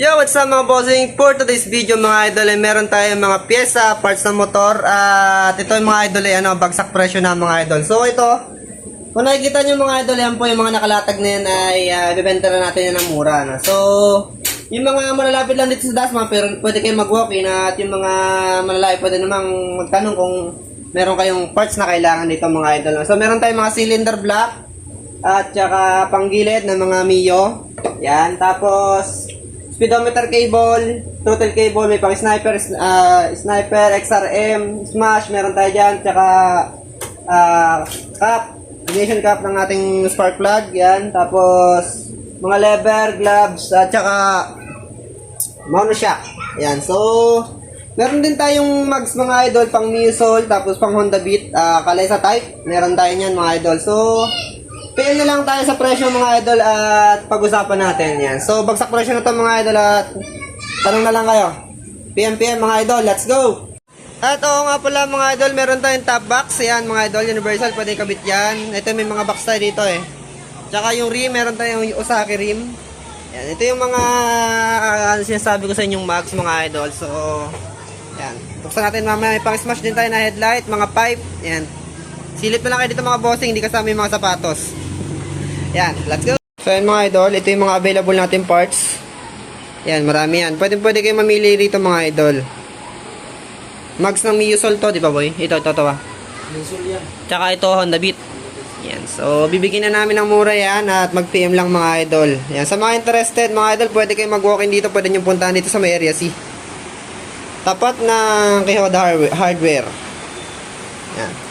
Yo, what's up mga bossing? For today's video mga idol ay meron tayong mga pyesa, parts ng motor at ito yung mga idol ay ano, bagsak presyo na mga idol. So ito, kung nakikita nyo mga idol, yan po yung mga nakalatag na yan ay uh, bibenta na natin yan ng mura. No? So, yung mga malalapit lang dito sa Dasma, pero pwede kayong mag-walk-in at yung mga malalapit pwede namang magtanong kung meron kayong parts na kailangan dito mga idol. No? So, meron tayong mga cylinder block at saka panggilid ng mga Mio. Yan, tapos speedometer cable, throttle cable, may pang sniper, ah, sniper, XRM, smash, meron tayo dyan, tsaka ah, cap, ignition cap ng ating spark plug, yan, tapos mga lever, gloves, at tsaka monoshock. Yan, so, meron din tayong mags mga idol, pang Musol, tapos pang Honda Beat, ah, Kalesa type, meron tayo niyan mga idol. So, PM na lang tayo sa presyo mga idol at pag-usapan natin yan. So, bagsak presyo na to mga idol at tanong na lang kayo. PM PM mga idol, let's go! At oo nga pala mga idol, meron tayong top box. Yan mga idol, universal, pwede kabit yan. Ito may mga box tayo dito eh. Tsaka yung rim, meron tayong Osaki rim. Yan, ito yung mga uh, sinasabi ko sa inyong max mga idol. So, yan. Buksan natin mamaya, may pang smash din tayo na headlight, mga pipe. Yan. Silip na lang kayo dito mga bossing, hindi kasama yung mga sapatos. Yan, let's go. So yan mga idol, ito yung mga available natin parts. Yan, marami yan. Pwede pwede kayo mamili rito mga idol. Mags ng Miusol to, di ba boy? Ito, ito, ito ah. Tsaka ito, Honda Beat. Yan, so bibigyan na namin ng mura yan at mag-PM lang mga idol. Yan, sa mga interested mga idol, pwede kayo mag-walk-in dito, pwede nyo puntahan dito sa may area C. Tapat ng Kihoda Hardware. Yan.